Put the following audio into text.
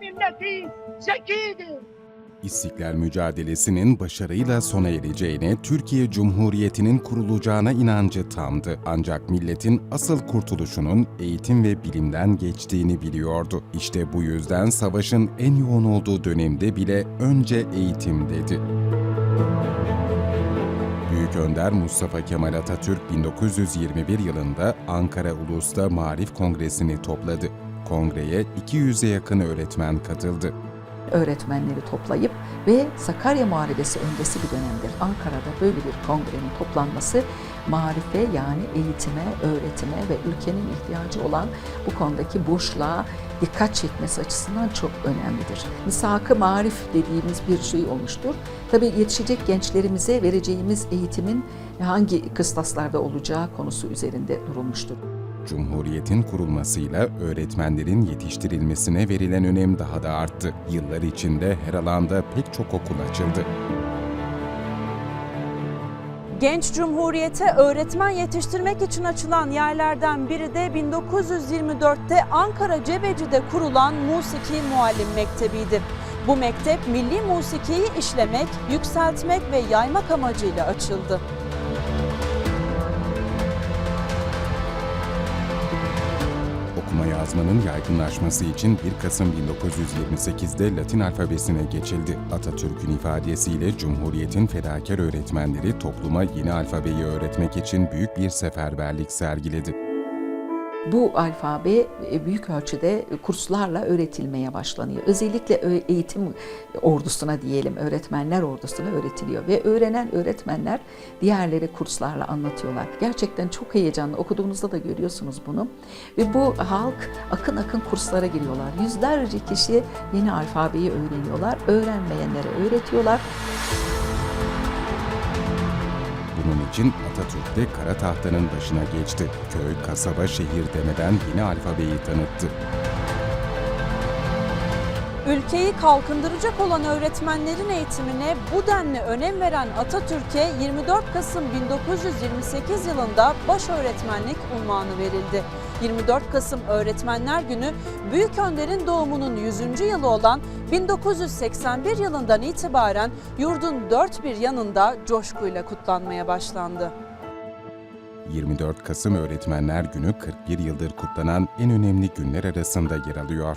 milleti zekidir. İstiklal mücadelesinin başarıyla sona ereceğine, Türkiye Cumhuriyeti'nin kurulacağına inancı tamdı. Ancak milletin asıl kurtuluşunun eğitim ve bilimden geçtiğini biliyordu. İşte bu yüzden savaşın en yoğun olduğu dönemde bile önce eğitim dedi. Büyük Önder Mustafa Kemal Atatürk 1921 yılında Ankara Ulus'ta Marif Kongresi'ni topladı. Kongreye 200'e yakın öğretmen katıldı. öğretmenleri toplayıp ve Sakarya Muharebesi öncesi bir dönemdir. Ankara'da böyle bir kongrenin toplanması marife yani eğitime, öğretime ve ülkenin ihtiyacı olan bu konudaki boşluğa dikkat çekmesi açısından çok önemlidir. Misak-ı marif dediğimiz bir şey olmuştur. Tabii yetişecek gençlerimize vereceğimiz eğitimin hangi kıstaslarda olacağı konusu üzerinde durulmuştur. Cumhuriyetin kurulmasıyla öğretmenlerin yetiştirilmesine verilen önem daha da arttı. Yıllar içinde her alanda pek çok okul açıldı. Genç Cumhuriyete öğretmen yetiştirmek için açılan yerlerden biri de 1924'te Ankara Cebeci'de kurulan Musiki Muallim Mektebi'ydi. Bu mektep milli musikiyi işlemek, yükseltmek ve yaymak amacıyla açıldı. Okuma yazmanın yaygınlaşması için 1 Kasım 1928'de Latin alfabesine geçildi. Atatürk'ün ifadesiyle Cumhuriyet'in fedakar öğretmenleri topluma yeni alfabeyi öğretmek için büyük bir seferberlik sergiledi. Bu alfabe e, büyük ölçüde kurslarla öğretilmeye başlanıyor. Özellikle ö- eğitim ordusuna diyelim, öğretmenler ordusuna öğretiliyor ve öğrenen öğretmenler diğerleri kurslarla anlatıyorlar. Gerçekten çok heyecanlı. Okuduğunuzda da görüyorsunuz bunu. Ve bu halk akın akın kurslara giriyorlar. Yüzlerce kişi yeni alfabeyi öğreniyorlar. Öğrenmeyenlere öğretiyorlar. Bunun için Atatürk de kara tahtanın başına geçti. Köy, kasaba, şehir demeden yeni alfabeyi tanıttı. Ülkeyi kalkındıracak olan öğretmenlerin eğitimine bu denli önem veren Atatürk'e 24 Kasım 1928 yılında baş öğretmenlik unvanı verildi. 24 Kasım Öğretmenler Günü Büyük Önder'in doğumunun 100. yılı olan 1981 yılından itibaren yurdun dört bir yanında coşkuyla kutlanmaya başlandı. 24 Kasım Öğretmenler Günü 41 yıldır kutlanan en önemli günler arasında yer alıyor.